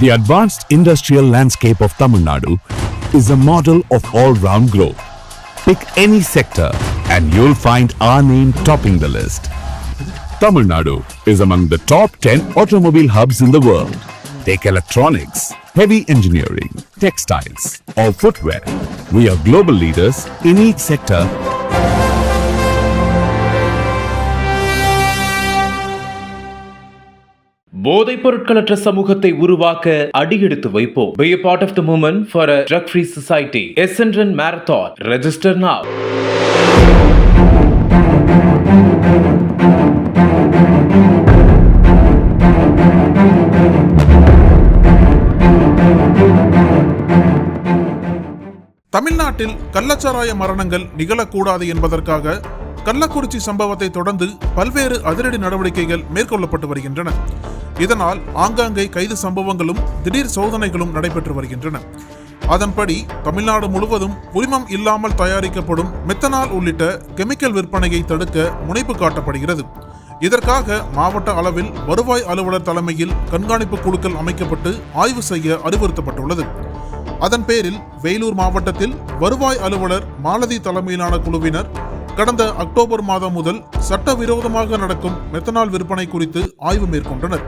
The advanced industrial landscape of Tamil Nadu is a model of all-round growth. Pick any sector and you'll find our name topping the list. Tamil Nadu is among the top 10 automobile hubs in the world. Take electronics, heavy engineering, textiles, or footwear. We are global leaders in each sector போதைப் பொருட்களற்ற சமூகத்தை உருவாக்க அடியெடுத்து வைப்போம் Be a part of the movement for a drug-free society. Essendon Marathon. Register now. தமிழ்நாட்டில் கள்ளச்சாராய மரணங்கள் நிகழக்கூடாது என்பதற்காக கள்ளக்குறிச்சி சம்பவத்தை தொடர்ந்து பல்வேறு அதிரடி நடவடிக்கைகள் மேற்கொள்ளப்பட்டு வருகின்றன இதனால் ஆங்காங்கே கைது சம்பவங்களும் திடீர் சோதனைகளும் நடைபெற்று வருகின்றன. அதன்படி தமிழ்நாடு முழுவதும் உரிமம் இல்லாமல் தயாரிக்கப்படும் மெத்தனால் உள்ளிட்ட கெமிக்கல் விற்பனையை தடுக்க முனைப்பு காட்டப்படுகிறது. இதற்காக மாவட்ட அளவில் வருவாய் அலுவலர் தலைமையில் கண்காணிப்பு குழுக்கள் அமைக்கப்பட்டு ஆய்வு செய்ய அறிவுறுத்தப்பட்டுள்ளது. அதன் பேரில் வேலூர் மாவட்டத்தில் வருவாய் அலுவலர் மாலதி தலைமையிலான குழுவினர் கடந்த அக்டோபர் மாதம் முதல் சட்டவிரோதமாக நடக்கும் மெத்தனால் விற்பனை குறித்து ஆய்வு மேற்கொண்டனர்.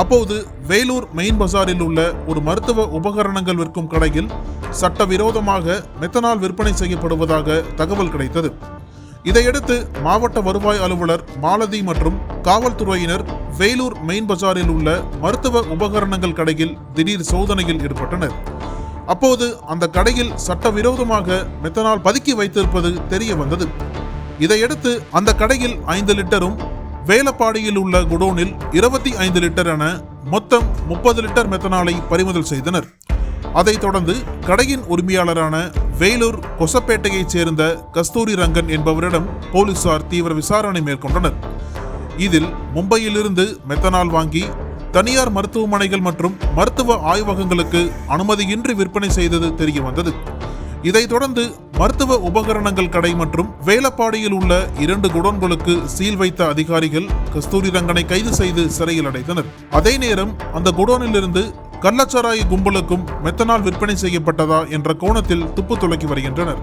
அப்போது வேலூர் மெயின் பஜாரில் உள்ள ஒரு மருத்துவ உபகரணங்கள் விற்கும் கடையில் சட்டவிரோதமாக மெத்தனால் விற்பனை செய்யப்படுவதாக தகவல் கிடைத்தது. இதையடுத்து மாவட்ட வருவாய் அலுவலர் மாலதி மற்றும் காவல்துறையினர் வேலூர் மெயின் பஜாரில் உள்ள மருத்துவ உபகரணங்கள் கடையில் திடீர் சோதனையில் ஈடுபட்டனர். அப்போது அந்த கடையில் சட்டவிரோதமாக மெத்தனால் பதுக்கி வைத்திருப்பது தெரிய வந்தது. இதையடுத்து அந்த கடையில் ஐந்து லிட்டரும் வேலப்பாடியில் உள்ள குடோனில் இருபத்தி ஐந்து லிட்டர் என மொத்தம் முப்பது லிட்டர் மெத்தனாலை பறிமுதல் செய்தனர். அதைத் தொடர்ந்து கடையின் உரிமையாளரான வேலூர் கொசப்பேட்டையைச் சேர்ந்த கஸ்தூரி ரங்கன் என்பவரிடம் போலீசார் தீவிர விசாரணை மேற்கொண்டனர். இதில் மும்பையிலிருந்து மெத்தனால் வாங்கி தனியார் மருத்துவமனைகள் மற்றும் மருத்துவ ஆய்வகங்களுக்கு அனுமதியின்றி விற்பனை செய்தது தெரிய வந்தது இதைத் தொடர்ந்து மருத்துவ உபகரணங்கள் கடை மற்றும் வேலப்பாடியில் உள்ள இரண்டு குடோன்களுக்கு சீல் வைத்த அதிகாரிகள் கஸ்தூரி ரங்கனை கைது செய்து சிறையில் அடைத்தனர். அதே நேரம் அந்த குடோனிலிருந்து கள்ளச்சாராய கும்பலுக்கும் மெத்தனால் விற்பனை செய்யப்பட்டதா என்ற கோணத்தில் துப்பு துளக்கி வருகின்றனர்.